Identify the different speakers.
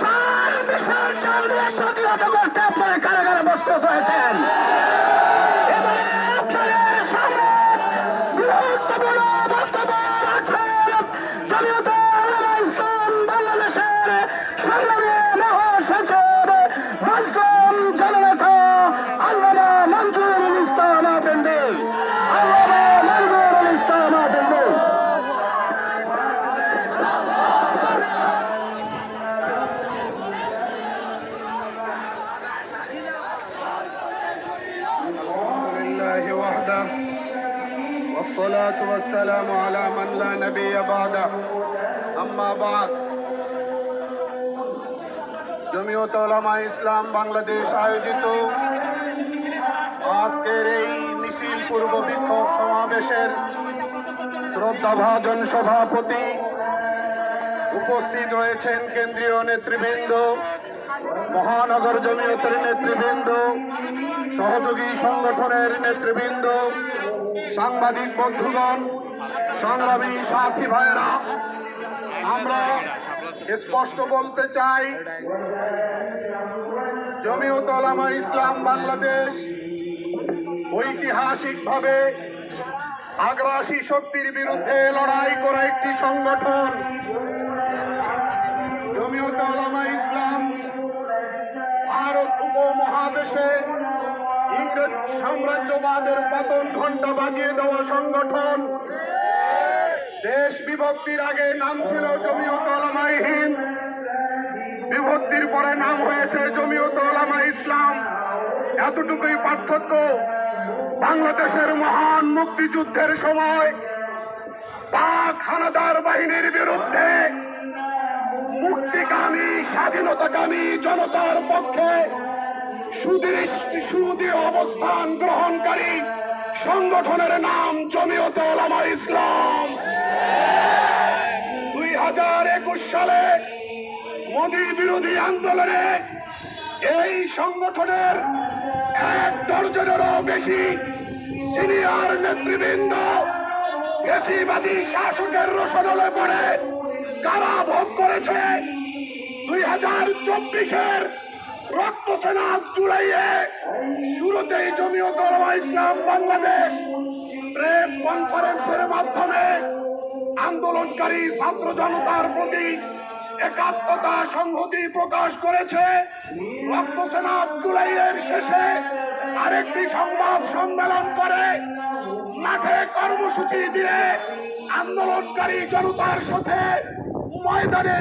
Speaker 1: প্রাণ বিসর্জন দিয়ে প্রতিহত করতে আপনারা কারাগারে প্রস্তুত এবারে আপনাদের
Speaker 2: والصلاة والسلام على من لا نبي بعده أما بعد জমিয়ত ওলামা ইসলাম বাংলাদেশ আয়োজিত আজকের এই মিছিল পূর্ব বিক্ষোভ সমাবেশের শ্রদ্ধাভাজন সভাপতি উপস্থিত রয়েছেন কেন্দ্রীয় নেতৃবৃন্দ মহানগর জমিয়তের নেতৃবৃন্দ সহযোগী সংগঠনের নেতৃবৃন্দ সাংবাদিক বন্ধুগণ, সংগ্রামী সাথী ভাইয়েরা, আমরা স্পষ্ট বলতে চাই, জমিয়ত ওলামা ইসলাম বাংলাদেশ ঐতিহাসিকভাবে আগ্রাসী শক্তির বিরুদ্ধে লড়াই করা একটি সংগঠন। ইংরেজ সাম্রাজ্যবাদের পতন ঘণ্টা বাজিয়ে দেওয়া সংগঠন। দেশ বিভক্তির আগে নাম ছিল জমিয়ত ওলামাই হিন্দ। বিভক্তির পরে নাম হয়েছে জমিয়ত ওলামা ইসলাম। এতটুকুই পার্থক্য। বাংলাদেশের মহান মুক্তিযুদ্ধের সময় পাক হানাদার বাহিনীর বিরুদ্ধে মুক্তিকামী, স্বাধীনতাকামী জনতার পক্ষে সুদৃষ্টি সুদৃঢ় অবস্থান গ্রহণকারী সংগঠনের নাম জমিয়ত ওলামা ইসলাম। দুই হাজার একুশ সালে মোদী বিরোধী আন্দোলনে এই সংগঠনের এক দর্জনেরও বেশি সিনিয়র নেতৃবৃন্দ বেশিবাদী শাসকের রসদলে পড়ে কারা ভোগ করেছে। দুই হাজার চব্বিশের রক্ত সেনা জুলাইয়ে শুরুতেই জমিয়ত ইসলাম বাংলাদেশ প্রেস কনফারেন্সের মাধ্যমে আন্দোলনকারী ছাত্র জনতার প্রতি একাত্মতা সংহতি প্রকাশ করেছে। রক্ত সেনা জুলাইয়ের শেষে আরেকটি সংবাদ সম্মেলন করে। মাঠে কর্মসূচি দিয়ে আন্দোলনকারী জনতার সাথে ময়দানে